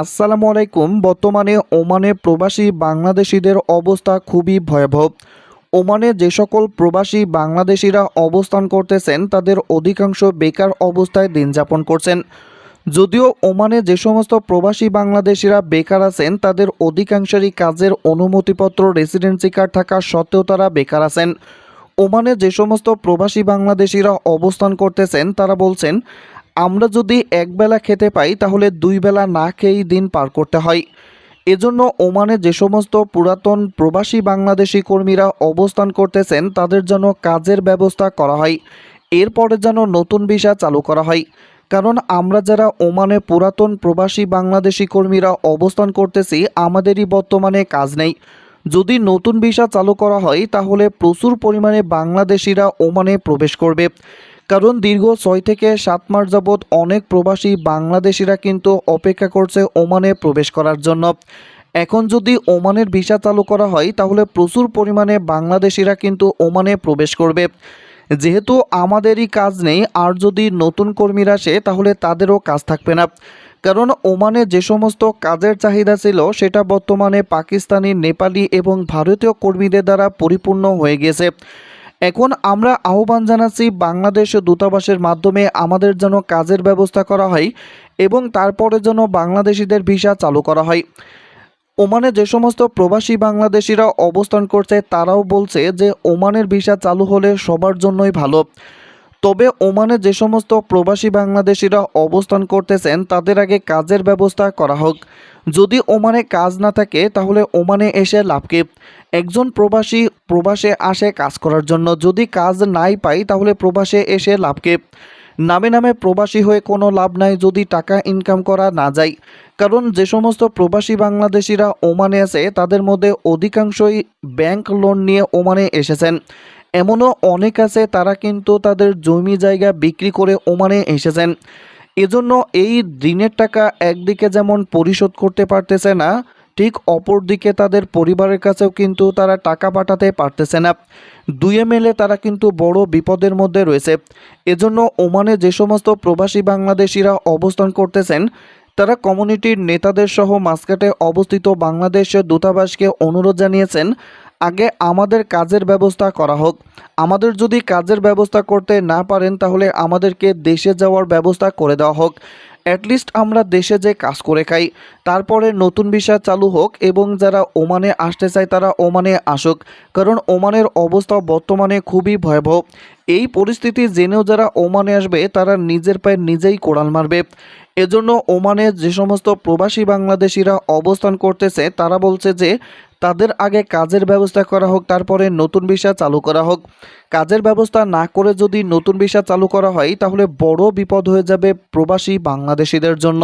আসসালামু আলাইকুম। বর্তমানে ওমানে প্রবাসী বাংলাদেশিদের অবস্থা খুবই ভয়াবহ। ওমানে যে সকল প্রবাসী বাংলাদেশিরা অবস্থান করতেছেন, তাদের অধিকাংশ বেকার অবস্থায় দিন যাপন করছেন। যদিও ওমানে যে সমস্ত প্রবাসী বাংলাদেশিরা বেকার আছেন, তাদের অধিকাংশেরই কাজের অনুমতিপত্র রেসিডেন্সি কার্ড থাকা সত্ত্বেও তারা বেকার আছেন। ওমানে যে সমস্ত প্রবাসী বাংলাদেশিরা অবস্থান করতেছেন, তারা বলছেন আমরা যদি একবেলা খেতে পাই, তাহলে দুই বেলা না খেয়েই দিন পার করতে হয়। এজন্য ওমানে যে সমস্ত পুরাতন প্রবাসী বাংলাদেশি কর্মীরা অবস্থান করতেছেন, তাদের জন্য কাজের ব্যবস্থা করা হয়। এরপরে যেন নতুন ভিসা চালু করা হয়। কারণ আমরা যারা ওমানে পুরাতন প্রবাসী বাংলাদেশি কর্মীরা অবস্থান করতেছি, আমাদেরই বর্তমানে কাজ নেই। যদি নতুন ভিসা চালু করা হয়, তাহলে প্রচুর পরিমাণে বাংলাদেশিরা ওমানে প্রবেশ করবে। কারণ দীর্ঘ ছয় থেকে সাত মাস যাবৎ অনেক প্রবাসী বাংলাদেশিরা কিন্তু অপেক্ষা করছে ওমানে প্রবেশ করার জন্য। এখন যদি ওমানের ভিসা চালু করা হয়, তাহলে প্রচুর পরিমাণে বাংলাদেশিরা কিন্তু ওমানে প্রবেশ করবে। যেহেতু আমাদেরই কাজ নেই, আর যদি নতুন কর্মীরা আসে, তাহলে তাদেরও কাজ থাকবে না। কারণ ওমানে যে সমস্ত কাজের চাহিদা ছিল, সেটা বর্তমানে পাকিস্তানি, নেপালি এবং ভারতীয় কর্মীদের দ্বারা পরিপূর্ণ হয়ে গেছে। এখন আমরা আহ্বান জানাচ্ছি বাংলাদেশ দূতাবাসের মাধ্যমে আমাদের যেন কাজের ব্যবস্থা করা হয় এবং তারপরে যেন বাংলাদেশিদের ভিসা চালু করা হয়। ওমানে যে সমস্ত প্রবাসী বাংলাদেশিরা অবস্থান করছে, তারাও বলছে যে, ওমানের ভিসা চালু হলে সবার জন্যই ভালো। তবে ওমানে যে সমস্ত প্রবাসী বাংলাদেশিরা অবস্থান করতেছেন, তাদের আগে কাজের ব্যবস্থা করা হোক। যদি ওমানে কাজ না থাকে, তাহলে ওমানে এসে লাভ কি? একজন প্রবাসী প্রবাসে আসে কাজ করার জন্য। যদি কাজ নাই পাই তাহলে প্রবাসে এসে লাভ কি? নামে নামে প্রবাসী হয়ে কোনো লাভ নাই যদি টাকা ইনকাম করা না যায়। কারণ যে সমস্ত প্রবাসী বাংলাদেশিরা ওমানে আছে, তাদের মধ্যে অধিকাংশই ব্যাংক লোন নিয়ে ওমানে এসেছেন। এমনও অনেক আছে তারা কিন্তু তাদের জমি জায়গা বিক্রি করে ওমানে এসেছেন। এজন্য এই ঋণের টাকা একদিকে যেমন পরিশোধ করতে পারতেছে না, ঠিক অপরদিকে তাদের পরিবারের কাছেও কিন্তু তারা টাকা পাঠাতে পারতেছে না। দুয়ে মেলে তারা কিন্তু বড় বিপদের মধ্যে রয়েছে। এজন্য ওমানে যে সমস্ত প্রবাসী বাংলাদেশিরা অবস্থান করতেছেন, তারা কমিউনিটির নেতাদের সহ মাস্কাটে অবস্থিত বাংলাদেশের দূতাবাসকে অনুরোধ জানিয়েছেন আগে আমাদের কাজের ব্যবস্থা করা হোক। আমাদের যদি কাজের ব্যবস্থা করতে না পারেন, তাহলে আমাদেরকে দেশে যাওয়ার ব্যবস্থা করে দেওয়া হোক। অ্যাটলিস্ট আমরা দেশে যে কাজ করে খাই। তারপরে নতুন ভিসা চালু হোক এবং যারা ওমানে আসতে চায়, তারা ওমানে আসুক। কারণ ওমানের অবস্থা বর্তমানে খুবই ভয়াবহ। এই পরিস্থিতি জেনেও যারা ওমানে আসবে, তারা নিজের পায়ে নিজেই কোড়াল মারবে। এজন্য ওমানে যে সমস্ত প্রবাসী বাংলাদেশিরা অবস্থান করতেছে, তারা বলছে যে তাদের আগে কাজের ব্যবস্থা করা হোক, তারপরে নতুন ভিসা চালু করা হোক। কাজের ব্যবস্থা না করে যদি নতুন ভিসা চালু করা হয়, তাহলে বড় বিপদ হয়ে যাবে প্রবাসী বাংলাদেশিদের জন্য।